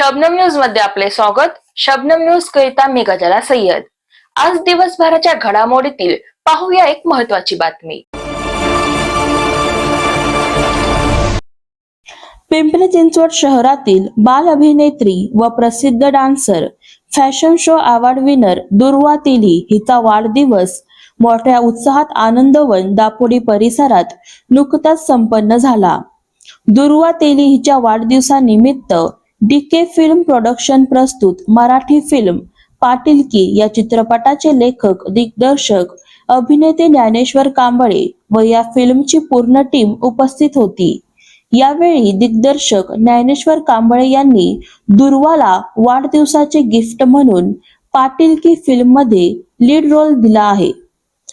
शबनम न्यूजमध्ये आपले स्वागत. शबनम न्यूज करिता मी गजाला सय्यद. आज दिवसभराच्या घडामोडीतील पाहूया एक महत्वाची बातमी. पिंपरी चिंचवड शहरातील बाल अभिनेत्री व प्रसिद्ध dancer fashion show award winner Durva Teli हिचा वाढदिवस मोठ्या उत्साहात आनंदवन दापोडी परिसरात नुकताच संपन्न झाला. दुर्वा तेली हिच्या वाढदिवसानिमित्त डीके फिल्म प्रोडक्शन प्रस्तुत मराठी फिल्म पाटीलकी या चित्रपटाचे लेखक दिग्दर्शक अभिनेते ज्ञानेश्वर कांबळे व या फिल्मची पूर्ण टीम उपस्थित होती. यावेळी दिग्दर्शक ज्ञानेश्वर कांबळे यांनी दुर्वाला वाढदिवसाचे गिफ्ट म्हणून पाटील की फिल्ममध्ये लीड रोल दिला आहे.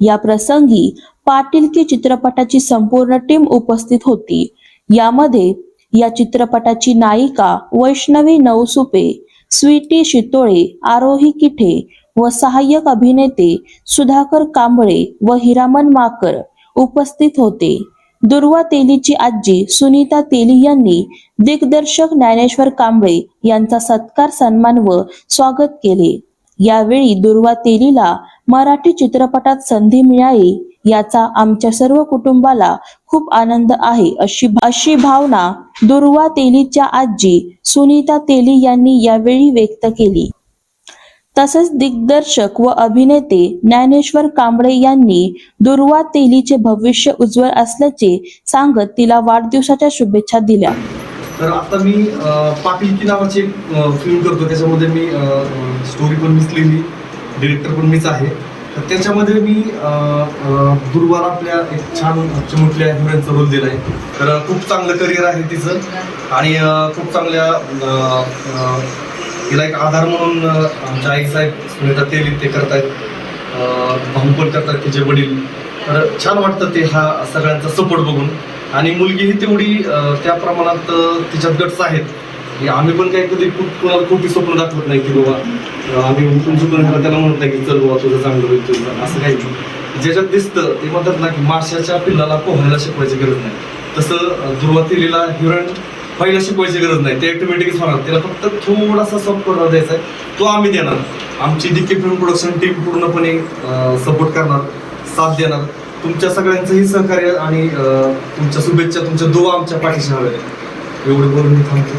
या प्रसंगी पाटील की चित्रपटाची संपूर्ण टीम उपस्थित होती. यामध्ये या चित्रपटाची नायिका वैष्णवी नवसुपे स्वीटी शितोळे आरोही किठे व सहाय्यक अभिनेते सुधाकर कांबळे व हिरामन माकर उपस्थित होते. दुर्वा तेलीची आजी सुनीता तेली यांनी दिग्दर्शक ज्ञानेश्वर कांबळे यांचा सत्कार सन्मान व स्वागत केले. यावेळी दुर्वा तेलीला मराठी चित्रपटात संधी मिळाली. याचा आमच्या सर्व कुटुंबाला खूप आनंद आहे. अशी अशी भावना दुर्वा तेलीच्या आजी सुनीता तेली यांनी यावेळी व्यक्त केली. तसेच दिग्दर्शक व अभिनेते ज्ञानेश्वर कांबळे यांनी दुर्वा तेलीचे भविष्य उज्ज्वल असल्याचे सांगत तिला वाढदिवसाच्या शुभेच्छा दिल्या. तर आता मी पाटीलकी नावाची एक फिल्म करतो. त्याच्यामध्ये मी स्टोरी पण मीच लिहिली. डिरेक्टर पण मीच आहे. तर त्याच्यामध्ये मी गुरुवार आपल्या एक छान चिमुटल्या हिरोईनचा रोल दिला आहे तर खूप चांगलं करिअर आहे तिचं. आणि खूप चांगल्या तिला एक आधार म्हणून आमच्या आई साहेब सुनीता तेली ते करतायत. अ, भाऊ पण करतात तिचे वडील. तर छान वाटतं ते हा सगळ्यांचा सपोर्ट बघून. आणि मुलगी ही तेवढी त्या प्रमाणात तिच्यात गट्स आहेत. की आम्ही पण काही कधी खूप कोणाला खोटी स्वप्न दाखवत नाही की बाबा आम्ही उठून सुटून ह्याला त्याला म्हणत नाही की चल बाबा तुझं चांगलं होईल तुझं असं काही ज्याच्यात दिसतं ते म्हणतात ना की माशाच्या पिल्लाला पोहायला शिकवायची गरज नाही. तसं दुर्वातीला हिरण व्हायला शिकवायची गरज नाही. ते ऑटोमॅटिकच होणार. त्याला फक्त थोडासा सपोर्ट द्यायचा आहे. तो आम्ही देणार. आमची डीके फिल्म प्रोडक्शन टीम पूर्णपणे सपोर्ट करणार साथ देणार. तुमच्या सगळ्यांचंही सहकार्य आणि तुमच्या शुभेच्छा तुमच्या दुवा आमच्या पाठीशी हव्या एवढं बोलून मी थांबतो.